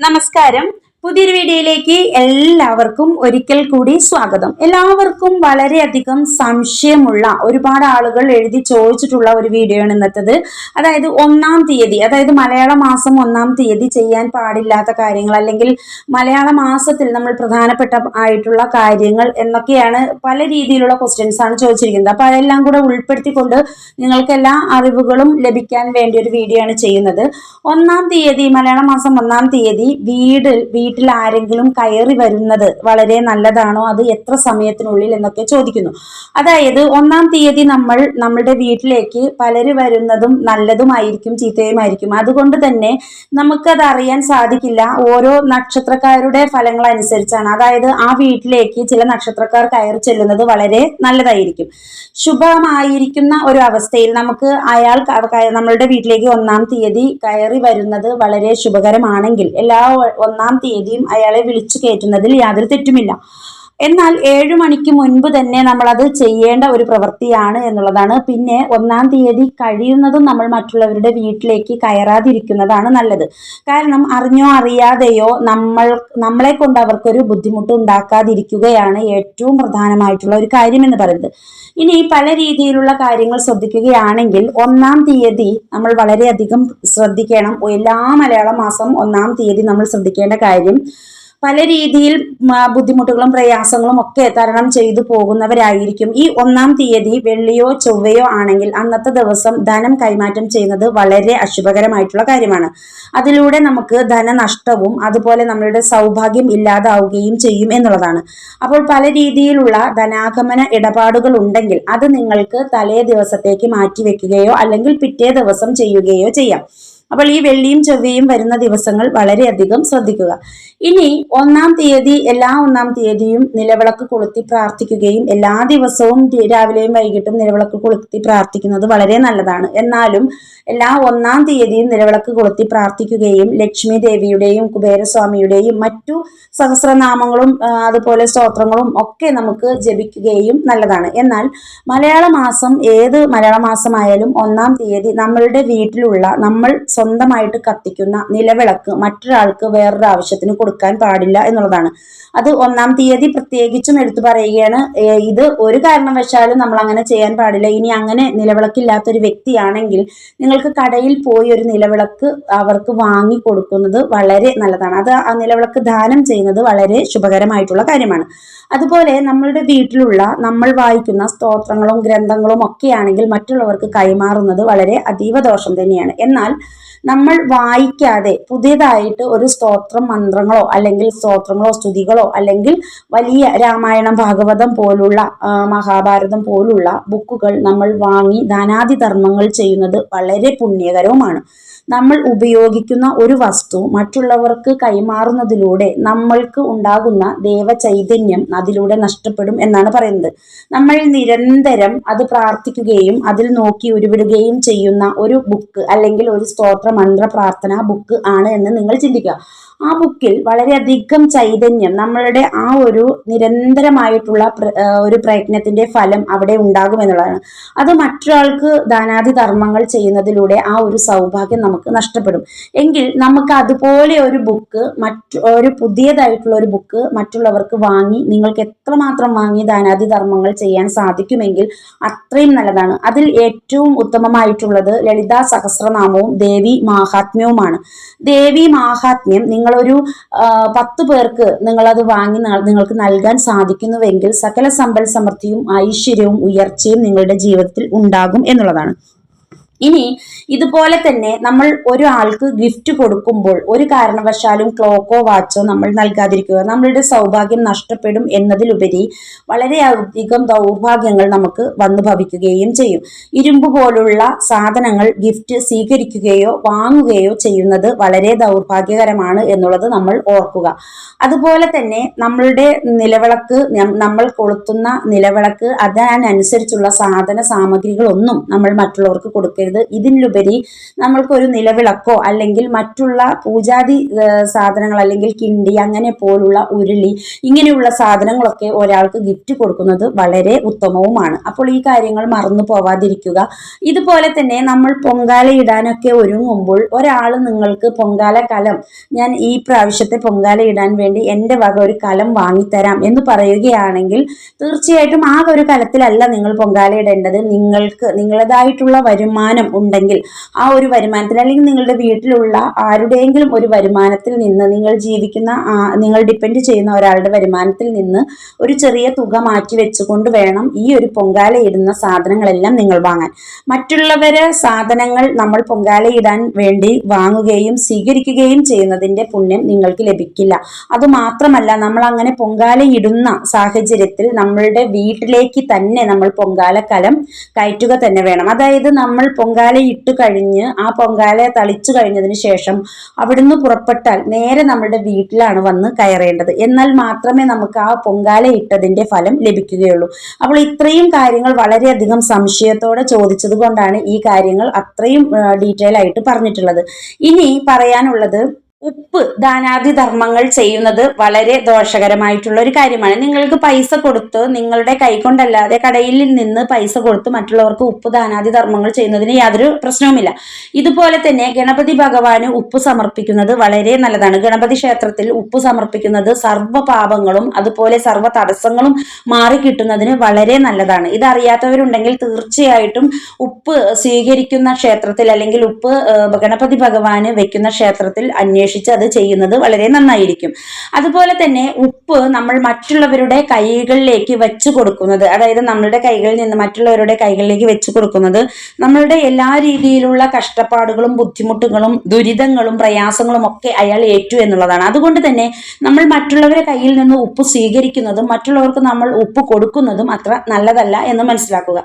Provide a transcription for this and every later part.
നമസ്കാരം. പുതിയൊരു വീഡിയോയിലേക്ക് എല്ലാവർക്കും ഒരിക്കൽ കൂടി സ്വാഗതം. എല്ലാവർക്കും വളരെയധികം സംശയമുള്ള ഒരുപാട് ആളുകൾ എഴുതി ചോദിച്ചിട്ടുള്ള ഒരു വീഡിയോ ആണ് ഇന്നത്തത്. അതായത് ഒന്നാം തീയതി അതായത് മലയാള മാസം ഒന്നാം തീയതി ചെയ്യാൻ പാടില്ലാത്ത കാര്യങ്ങൾ അല്ലെങ്കിൽ മലയാള മാസത്തിൽ നമ്മൾ പ്രധാനപ്പെട്ട ആയിട്ടുള്ള കാര്യങ്ങൾ എന്നൊക്കെയാണ് പല രീതിയിലുള്ള ക്വസ്റ്റ്യൻസ് ആണ് ചോദിച്ചിരിക്കുന്നത്. അപ്പോൾ അതെല്ലാം കൂടെ ഉൾപ്പെടുത്തിക്കൊണ്ട് നിങ്ങൾക്ക് എല്ലാ അറിവുകളും ലഭിക്കാൻ വേണ്ടി ഒരു വീഡിയോ ആണ് ചെയ്യുന്നത്. ഒന്നാം തീയതി മലയാള മാസം ഒന്നാം തീയതി വീട് വീട്ടിൽ ആരെങ്കിലും കയറി വരുന്നത് വളരെ നല്ലതാണോ? അത് എത്ര സമയത്തിനുള്ളിൽ എന്നൊക്കെ ചോദിക്കുന്നു. അതായത് ഒന്നാം തീയതി നമ്മൾ നമ്മുടെ വീട്ടിലേക്ക് പലര് വരുന്നതും നല്ലതുമായിരിക്കും ചീത്തയുമായിരിക്കും. അതുകൊണ്ട് തന്നെ നമുക്കത് അറിയാൻ സാധിക്കില്ല. ഓരോ നക്ഷത്രക്കാരുടെ ഫലങ്ങൾ അനുസരിച്ചാണ് അതായത് ആ വീട്ടിലേക്ക് ചില നക്ഷത്രക്കാർ കയറി ചെല്ലുന്നത് വളരെ നല്ലതായിരിക്കും. ശുഭമായിരിക്കുന്ന ഒരു അവസ്ഥയിൽ നമുക്ക് അയാൾ നമ്മളുടെ വീട്ടിലേക്ക് ഒന്നാം തീയതി കയറി വരുന്നത് വളരെ ശുഭകരമാണെങ്കിൽ എല്ലാ ഒന്നാം ഒന്നാം തീയതിയും അയാളെ വിളിച്ചു കയറ്റുന്നതിൽ യാതൊരു തെറ്റുമില്ല. എന്നാൽ ഏഴു മണിക്ക് മുൻപ് തന്നെ നമ്മൾ അത് ചെയ്യേണ്ട ഒരു പ്രവൃത്തിയാണ് എന്നുള്ളതാണ്. പിന്നെ ഒന്നാം തീയതി കഴിയുന്നതും നമ്മൾ മറ്റുള്ളവരുടെ വീട്ടിലേക്ക് കയറാതിരിക്കുന്നതാണ് നല്ലത്. കാരണം അറിഞ്ഞോ അറിയാതെയോ നമ്മൾ നമ്മളെ കൊണ്ട് അവർക്കൊരു ബുദ്ധിമുട്ട് ഉണ്ടാക്കാതിരിക്കുകയാണ് ഏറ്റവും പ്രധാനമായിട്ടുള്ള ഒരു കാര്യം എന്ന് പറയുന്നത്. ഇനി പല രീതിയിലുള്ള കാര്യങ്ങൾ ശ്രദ്ധിക്കുകയാണെങ്കിൽ ഒന്നാം തീയതി നമ്മൾ വളരെയധികം ശ്രദ്ധിക്കണം. എല്ലാ മലയാള മാസം ഒന്നാം തീയതി നമ്മൾ ശ്രദ്ധിക്കേണ്ട കാര്യം പല രീതിയിൽ ബുദ്ധിമുട്ടുകളും പ്രയാസങ്ങളും ഒക്കെ തരണം ചെയ്തു പോകുന്നവരായിരിക്കും. ഈ ഒന്നാം തീയതി വെള്ളിയോ ചൊവ്വയോ ആണെങ്കിൽ അന്നത്തെ ദിവസം ധനം കൈമാറ്റം ചെയ്യുന്നത് വളരെ അശുഭകരമായിട്ടുള്ള കാര്യമാണ്. അതിലൂടെ നമുക്ക് ധനനഷ്ടവും അതുപോലെ നമ്മളുടെ സൗഭാഗ്യം ഇല്ലാതാവുകയും ചെയ്യും എന്നുള്ളതാണ്. അപ്പോൾ പല രീതിയിലുള്ള ധനാഗമന ഇടപാടുകൾ ഉണ്ടെങ്കിൽ അത് നിങ്ങൾക്ക് തലേ ദിവസത്തേക്ക് മാറ്റിവെക്കുകയോ അല്ലെങ്കിൽ പിറ്റേ ദിവസം ചെയ്യുകയോ ചെയ്യാം. അപ്പോൾ ഈ വെള്ളിയും ചൊവ്വയും വരുന്ന ദിവസങ്ങൾ വളരെയധികം ശ്രദ്ധിക്കുക. ഇനി ഒന്നാം തീയതി എല്ലാ ഒന്നാം തീയതിയും നിലവിളക്ക് കൊളുത്തി പ്രാർത്ഥിക്കുകയും എല്ലാ ദിവസവും രാവിലെയും വൈകിട്ടും നിലവിളക്ക് കൊളുത്തി പ്രാർത്ഥിക്കുന്നത് വളരെ നല്ലതാണ്. എന്നാലും എല്ലാ ഒന്നാം തീയതിയും നിലവിളക്ക് കൊളുത്തി പ്രാർത്ഥിക്കുകയും ലക്ഷ്മി ദേവിയുടെയും കുബേരസ്വാമിയുടെയും മറ്റു സഹസ്രനാമങ്ങളും അതുപോലെ സ്തോത്രങ്ങളും ഒക്കെ നമുക്ക് ജപിക്കുകയും നല്ലതാണ്. എന്നാൽ മലയാള മാസം ഏത് മലയാള മാസമായാലും ഒന്നാം തീയതി നമ്മളുടെ വീട്ടിലുള്ള നമ്മൾ സ്വന്തമായിട്ട് കത്തിക്കുന്ന നിലവിളക്ക് മറ്റൊരാൾക്ക് വേറൊരു ആവശ്യത്തിന് കൊടുക്കാൻ പാടില്ല എന്നുള്ളതാണ്. അത് ഒന്നാം തീയതി പ്രത്യേകിച്ചും എടുത്തു പറയുകയാണ് ഇത് ഒരു കാരണവശാലും നമ്മൾ അങ്ങനെ ചെയ്യാൻ പാടില്ല. ഇനി അങ്ങനെ നിലവിളക്കില്ലാത്ത ഒരു വ്യക്തിയാണെങ്കിൽ നിങ്ങൾക്ക് കടയിൽ പോയി ഒരു നിലവിളക്ക് അവർക്ക് വാങ്ങി കൊടുക്കുന്നത് വളരെ നല്ലതാണ്. അത് ആ നിലവിളക്ക് ദാനം ചെയ്യുന്നത് വളരെ ശുഭകരമായിട്ടുള്ള കാര്യമാണ്. അതുപോലെ നമ്മളുടെ വീട്ടിലുള്ള നമ്മൾ വായിക്കുന്ന സ്തോത്രങ്ങളും ഗ്രന്ഥങ്ങളും ഒക്കെയാണെങ്കിൽ മറ്റുള്ളവർക്ക് കൈമാറുന്നത് വളരെ അതീവ ദോഷം തന്നെയാണ്. എന്നാൽ നമ്മൾ വായിക്കാതെ പുതിയതായിട്ട് ഒരു സ്തോത്രം മന്ത്രങ്ങളോ അല്ലെങ്കിൽ സ്തോത്രങ്ങളോ സ്തുതികളോ അല്ലെങ്കിൽ വലിയ രാമായണം ഭാഗവതം പോലുള്ള മഹാഭാരതം പോലുള്ള ബുക്കുകൾ നമ്മൾ വാങ്ങി ദാനാദി ധർമ്മങ്ങൾ ചെയ്യുന്നത് വളരെ പുണ്യകരവുമാണ്. നമ്മൾ ഉപയോഗിക്കുന്ന ഒരു വസ്തു മറ്റുള്ളവർക്ക് കൈമാറുന്നതിലൂടെ നമ്മൾക്ക് ഉണ്ടാകുന്ന ദേവചൈതന്യം അതിലൂടെ നഷ്ടപ്പെടും എന്നാണ് പറയുന്നത്. നമ്മൾ നിരന്തരം അത് പ്രാർത്ഥിക്കുകയും അതിൽ നോക്കി ഉരുവിടുകയും ചെയ്യുന്ന ഒരു ബുക്ക് അല്ലെങ്കിൽ ഒരു സ്തോത്ര മന്ത്ര പ്രാർത്ഥന ബുക്ക് ആണ് എന്ന് നിങ്ങൾ ചിന്തിക്കുക. ആ ബുക്കിൽ വളരെയധികം ചൈതന്യം നമ്മളുടെ ആ ഒരു നിരന്തരമായിട്ടുള്ള ഒരു പ്രയത്നത്തിന്റെ ഫലം അവിടെ ഉണ്ടാകും എന്നുള്ളതാണ്. അത് മറ്റൊരാൾക്ക് ദാനാദി ധർമ്മങ്ങൾ ചെയ്യുന്നതിലൂടെ ആ ഒരു സൗഭാഗ്യം നമുക്ക് നഷ്ടപ്പെടും. എങ്കിൽ നമുക്ക് അതുപോലെ ഒരു ബുക്ക് മറ്റു ഒരു പുതിയതായിട്ടുള്ള ഒരു ബുക്ക് മറ്റുള്ളവർക്ക് വാങ്ങി നിങ്ങൾക്ക് എത്രമാത്രം വാങ്ങി ദാനാദി ധർമ്മങ്ങൾ ചെയ്യാൻ സാധിക്കുമെങ്കിൽ അത്രയും നല്ലതാണ്. അതിൽ ഏറ്റവും ഉത്തമമായിട്ടുള്ളത് ലളിതാ സഹസ്രനാമവും ദേവി മാഹാത്മ്യവുമാണ്. ദേവി മാഹാത്മ്യം നിങ്ങളൊരു പത്ത് പേർക്ക് നിങ്ങളത് വാങ്ങി നിങ്ങൾക്ക് നൽകാൻ സാധിക്കുന്നുവെങ്കിൽ സകല സമ്പൽ സമൃദ്ധിയും ഐശ്വര്യവും ഉയർച്ചയും നിങ്ങളുടെ ജീവിതത്തിൽ ഉണ്ടാകും എന്നുള്ളതാണ്. ഇനി ഇതുപോലെ തന്നെ നമ്മൾ ഒരാൾക്ക് ഗിഫ്റ്റ് കൊടുക്കുമ്പോൾ ഒരു കാരണവശാലും ക്ലോക്കോ വാച്ചോ നമ്മൾ നൽകാതിരിക്കുക. നമ്മളുടെ സൗഭാഗ്യം നഷ്ടപ്പെടും എന്നതിലുപരി വളരെയധികം ദൗർഭാഗ്യങ്ങൾ നമുക്ക് വന്നു ഭവിക്കുകയും ചെയ്യും. ഇരുമ്പ് പോലുള്ള സാധനങ്ങൾ ഗിഫ്റ്റ് സ്വീകരിക്കുകയോ വാങ്ങുകയോ ചെയ്യുന്നത് വളരെ ദൗർഭാഗ്യകരമാണ് എന്നുള്ളത് നമ്മൾ ഓർക്കുക. അതുപോലെ തന്നെ നമ്മളുടെ നിലവിളക്ക് നമ്മൾ കൊളുത്തുന്ന നിലവിളക്ക് അതിനനുസരിച്ചുള്ള സാധന സാമഗ്രികളൊന്നും നമ്മൾ മറ്റുള്ളവർക്ക് കൊടുക്കരുത്. ചെയ്യരുത്. ഇതിലുപരി നമ്മൾക്കൊരു നിലവിളക്കോ അല്ലെങ്കിൽ മറ്റുള്ള പൂജാതി സാധനങ്ങൾ അല്ലെങ്കിൽ കിണ്ടി അങ്ങനെ പോലുള്ള ഉരുളി ഇങ്ങനെയുള്ള സാധനങ്ങളൊക്കെ ഒരാൾക്ക് ഗിഫ്റ്റ് കൊടുക്കുന്നത് വളരെ ഉത്തമവുമാണ്. അപ്പോൾ ഈ കാര്യങ്ങൾ മറന്നു പോവാതിരിക്കുക. ഇതുപോലെ തന്നെ നമ്മൾ പൊങ്കാല ഇടാനൊക്കെ ഒരുങ്ങുമ്പോൾ ഒരാൾ നിങ്ങൾക്ക് പൊങ്കാല കലം ഞാൻ ഈ പ്രാവശ്യത്തെ പൊങ്കാല ഇടാൻ വേണ്ടി എന്റെ വക ഒരു കലം വാങ്ങിത്തരാം എന്ന് പറയുകയാണെങ്കിൽ തീർച്ചയായിട്ടും ആ ഒരു കലത്തിലല്ല നിങ്ങൾ പൊങ്കാല ഇടേണ്ടത്. നിങ്ങൾക്ക് നിങ്ങളുടേതായിട്ടുള്ള വരുമാനം ഉണ്ടെങ്കിൽ ആ ഒരു വരുമാനത്തിൽ അല്ലെങ്കിൽ നിങ്ങളുടെ വീട്ടിലുള്ള ആരുടെയെങ്കിലും ഒരു വരുമാനത്തിൽ നിന്ന് നിങ്ങൾ ജീവിക്കുന്ന നിങ്ങൾ ഡിപ്പെൻഡ് ചെയ്യുന്ന ഒരാളുടെ വരുമാനത്തിൽ നിന്ന് ഒരു ചെറിയ തുക മാറ്റി വെച്ചുകൊണ്ട് വേണം ഈ ഒരു പൊങ്കാല ഇടുന്ന സാധനങ്ങളെല്ലാം നിങ്ങൾ വാങ്ങാൻ. മറ്റുള്ളവരെ സാധനങ്ങൾ നമ്മൾ പൊങ്കാല ഇടാൻ വേണ്ടി വാങ്ങുകയും സ്വീകരിക്കുകയും ചെയ്യുന്നതിന്റെ പുണ്യം നിങ്ങൾക്ക് ലഭിക്കില്ല. അത് മാത്രമല്ല നമ്മൾ അങ്ങനെ പൊങ്കാല ഇടുന്ന സാഹചര്യത്തിൽ നമ്മളുടെ വീട്ടിലേക്ക് തന്നെ നമ്മൾ പൊങ്കാല കലം കയറ്റുക തന്നെ വേണം. അതായത് നമ്മൾ പൊങ്കാല ഇട്ട് കഴിഞ്ഞ് ആ പൊങ്കാല തളിച്ചു കഴിഞ്ഞതിന് ശേഷം അവിടുന്ന് പുറപ്പെട്ടാൽ നേരെ നമ്മുടെ വീട്ടിലാണ് വന്ന് കയറേണ്ടത്. എന്നാൽ മാത്രമേ നമുക്ക് ആ പൊങ്കാല ഇട്ടതിന്റെ ഫലം ലഭിക്കുകയുള്ളൂ. അപ്പോൾ ഇത്രയും കാര്യങ്ങൾ വളരെയധികം സംശയത്തോടെ ചോദിച്ചത് കൊണ്ടാണ് ഈ കാര്യങ്ങൾ അത്രയും ഡീറ്റെയിൽ ആയിട്ട് പറഞ്ഞിട്ടുള്ളത്. ഇനി പറയാനുള്ളത് ഉപ്പ് ദാനാദി ധർമ്മങ്ങൾ ചെയ്യുന്നത് വളരെ ദോഷകരമായിട്ടുള്ള ഒരു കാര്യമാണ്. നിങ്ങൾക്ക് പൈസ കൊടുത്ത് നിങ്ങളുടെ കൈകൊണ്ടല്ലാതെ കടയിൽ നിന്ന് പൈസ കൊടുത്ത് മറ്റുള്ളവർക്ക് ഉപ്പ് ദാനാദി ധർമ്മങ്ങൾ ചെയ്യുന്നതിന് യാതൊരു പ്രശ്നവുമില്ല. ഇതുപോലെ തന്നെ ഗണപതി ഭഗവാന് ഉപ്പ് സമർപ്പിക്കുന്നത് വളരെ നല്ലതാണ്. ഗണപതി ക്ഷേത്രത്തിൽ ഉപ്പ് സമർപ്പിക്കുന്നത് സർവ പാപങ്ങളും അതുപോലെ സർവ തടസ്സങ്ങളും മാറി കിട്ടുന്നതിന് വളരെ നല്ലതാണ്. ഇതറിയാത്തവരുണ്ടെങ്കിൽ തീർച്ചയായിട്ടും ഉപ്പ് സ്വീകരിക്കുന്ന ക്ഷേത്രത്തിൽ അല്ലെങ്കിൽ ഉപ്പ് ഗണപതി ഭഗവാന് വെക്കുന്ന ക്ഷേത്രത്തിൽ അന്വേഷിച്ച് അത് ചെയ്യുന്നത് വളരെ നന്നായിരിക്കും. അതുപോലെ തന്നെ ഉപ്പ് നമ്മൾ മറ്റുള്ളവരുടെ കൈകളിലേക്ക് വെച്ച് കൊടുക്കുന്നത് അതായത് നമ്മളുടെ കൈകളിൽ നിന്ന് മറ്റുള്ളവരുടെ കൈകളിലേക്ക് വെച്ച് കൊടുക്കുന്നത് നമ്മളുടെ എല്ലാ രീതിയിലുള്ള കഷ്ടപ്പാടുകളും ബുദ്ധിമുട്ടുകളും ദുരിതങ്ങളും പ്രയാസങ്ങളും ഒക്കെ അയാൾ ഏറ്റു എന്നുള്ളതാണ്. അതുകൊണ്ട് തന്നെ നമ്മൾ മറ്റുള്ളവരുടെ കയ്യിൽ നിന്ന് ഉപ്പ് സ്വീകരിക്കുന്നതും മറ്റുള്ളവർക്ക് നമ്മൾ ഉപ്പ് കൊടുക്കുന്നതും അത്ര നല്ലതല്ല എന്ന് മനസ്സിലാക്കുക.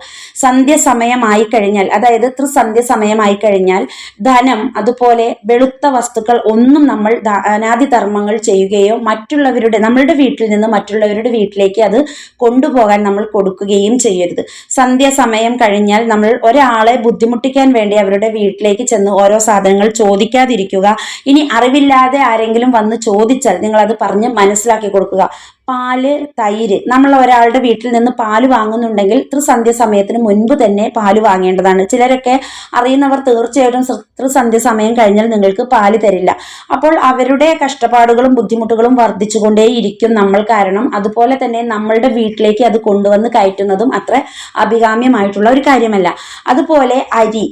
സന്ധ്യ സമയമായി കഴിഞ്ഞാൽ അതായത് ത്രിസന്ധ്യ സമയമായി കഴിഞ്ഞാൽ ധനം അതുപോലെ വെളുത്ത വസ്തുക്കൾ ഒന്നും നമ്മൾ ദാ- അനാദി ധർമ്മങ്ങൾ ചെയ്യുകയോ മറ്റുള്ളവരുടെ നമ്മളുടെ വീട്ടിൽ നിന്ന് മറ്റുള്ളവരുടെ വീട്ടിലേക്ക് അത് കൊണ്ടുപോകാൻ നമ്മൾ കൊടുക്കുകയും ചെയ്യരുത്. സന്ധ്യാസമയം കഴിഞ്ഞാൽ നമ്മൾ ഒരാളെ ബുദ്ധിമുട്ടിക്കാൻ വേണ്ടി അവരുടെ വീട്ടിലേക്ക് ചെന്ന് ഓരോ സാധനങ്ങൾ ചോദിക്കാതിരിക്കുക. ഇനി അറിവില്ലാതെ ആരെങ്കിലും വന്ന് ചോദിച്ചാൽ നിങ്ങൾ അത് പറഞ്ഞ് മനസ്സിലാക്കി കൊടുക്കുക. പാൽ തൈര് നമ്മൾ ഒരാളുടെ വീട്ടിൽ നിന്ന് പാൽ വാങ്ങുന്നുണ്ടെങ്കിൽ ത്രിസന്ധ്യ സമയത്തിന് മുൻപ് തന്നെ പാൽ വാങ്ങേണ്ടതാണ്. ചിലരൊക്കെ അറിയുന്നവർ തീർച്ചയായിട്ടും തൃസന്ധ്യ സമയം കഴിഞ്ഞാൽ നിങ്ങൾക്ക് പാൽ തരില്ല. അപ്പോൾ അവരുടെ കഷ്ടപ്പാടുകളും ബുദ്ധിമുട്ടുകളും വർദ്ധിച്ചുകൊണ്ടേയിരിക്കും നമ്മൾ കാരണം. അതുപോലെ തന്നെ നമ്മളുടെ വീട്ടിലേക്ക് അത് കൊണ്ടുവന്ന് കയറ്റുന്നതും അത്ര അഭികാമ്യമായിട്ടുള്ള ഒരു കാര്യമല്ല. അതുപോലെ അരി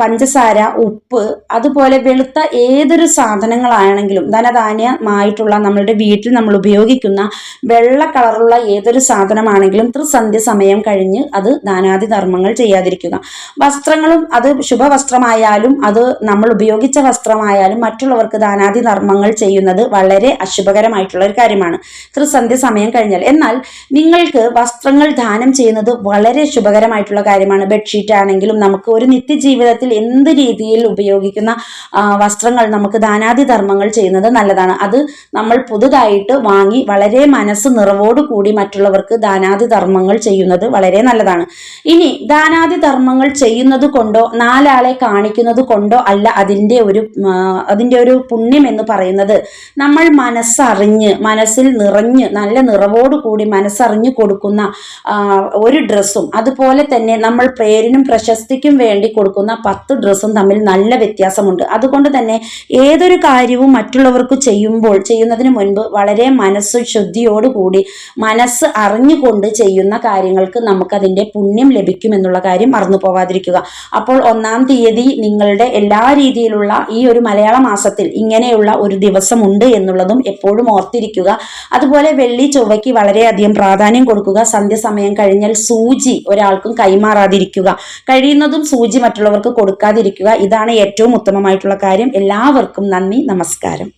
പഞ്ചസാര ഉപ്പ് അതുപോലെ വെളുത്ത ഏതൊരു സാധനങ്ങളാണെങ്കിലും ധനധാന്യമായിട്ടുള്ള നമ്മളുടെ വീട്ടിൽ നമ്മൾ ഉപയോഗിക്കുന്ന വെള്ള കളറുള്ള ഏതൊരു സാധനമാണെങ്കിലും ത്രിസന്ധ്യ സമയം കഴിഞ്ഞ് അത് ദാനാദി ധർമ്മങ്ങൾ ചെയ്യാതിരിക്കുക. വസ്ത്രങ്ങളും അത് ശുഭവസ്ത്രമായാലും അത് നമ്മൾ ഉപയോഗിച്ച വസ്ത്രമായാലും മറ്റുള്ളവർക്ക് ദാനാദി ധർമ്മങ്ങൾ ചെയ്യുന്നത് വളരെ അശുഭകരമായിട്ടുള്ള ഒരു കാര്യമാണ്. ത്രിസന്ധ്യ സമയം കഴിഞ്ഞാൽ. എന്നാൽ നിങ്ങൾക്ക് വസ്ത്രങ്ങൾ ദാനം ചെയ്യുന്നത് വളരെ ശുഭകരമായിട്ടുള്ള കാര്യമാണ്. ബെഡ്ഷീറ്റ് ആണെങ്കിലും നമുക്ക് ഒരു നിത്യജീവിതത്തിൽ എന്ത് രീതിയിൽ ഉപയോഗിക്കുന്ന വസ്ത്രങ്ങൾ നമുക്ക് ദാനാദി ധർമ്മങ്ങൾ ചെയ്യുന്നത് നല്ലതാണ്. അത് നമ്മൾ പുതുതായിട്ട് വാങ്ങി വളരെ മനസ്സ് നിറവോട് കൂടി മറ്റുള്ളവർക്ക് ദാനാദി ധർമ്മങ്ങൾ ചെയ്യുന്നത് വളരെ നല്ലതാണ്. ഇനി ദാനാദി ധർമ്മങ്ങൾ ചെയ്യുന്നത് കൊണ്ടോ നാലാളെ കാണിക്കുന്നത് കൊണ്ടോ അല്ല അതിന്റെ ഒരു അതിന്റെ ഒരു പുണ്യം എന്ന് പറയുന്നത് നമ്മൾ മനസ്സറിഞ്ഞ് മനസ്സിൽ നിറഞ്ഞ് നല്ല നിറവോട് കൂടി മനസ്സറിഞ്ഞ് കൊടുക്കുന്ന ഒരു ഡ്രസ്സും അതുപോലെ തന്നെ നമ്മൾ പേരിനും പ്രശസ്തിക്കും വേണ്ടി കൊടുക്കുന്ന പത്ത് ഡ്രസ്സും തമ്മിൽ നല്ല വ്യത്യാസമുണ്ട്. അതുകൊണ്ട് തന്നെ ഏതൊരു കാര്യവും മറ്റുള്ളവർക്ക് ചെയ്യുമ്പോൾ ചെയ്യുന്നതിന് മുൻപ് വളരെ മനസ്സ് ശുദ്ധിയോടുകൂടി മനസ്സ് അറിഞ്ഞുകൊണ്ട് ചെയ്യുന്ന കാര്യങ്ങൾക്ക് നമുക്കതിന്റെ പുണ്യം ലഭിക്കുമെന്നുള്ള കാര്യം മറന്നു പോവാതിരിക്കുക. അപ്പോൾ ഒന്നാം തീയതി നിങ്ങളുടെ എല്ലാ രീതിയിലുള്ള ഈ ഒരു മലയാള മാസത്തിൽ ഇങ്ങനെയുള്ള ഒരു ദിവസമുണ്ട് എന്നുള്ളതും എപ്പോഴും ഓർത്തിരിക്കുക. അതുപോലെ വെള്ളി ചൊവ്വയ്ക്ക് വളരെയധികം പ്രാധാന്യം കൊടുക്കുക. സന്ധ്യസമയം കഴിഞ്ഞാൽ സൂചി ഒരാൾക്കും കൈമാറാതിരിക്കുക. കഴിയുന്നതും സൂചി മറ്റുള്ളവർക്ക് കൊടുക്കാതിരിക്കുക. ഇതാണ് ഏറ്റവും ഉത്തമമായിട്ടുള്ള കാര്യം. എല്ലാവർക്കും നന്ദി. നമസ്കാരം.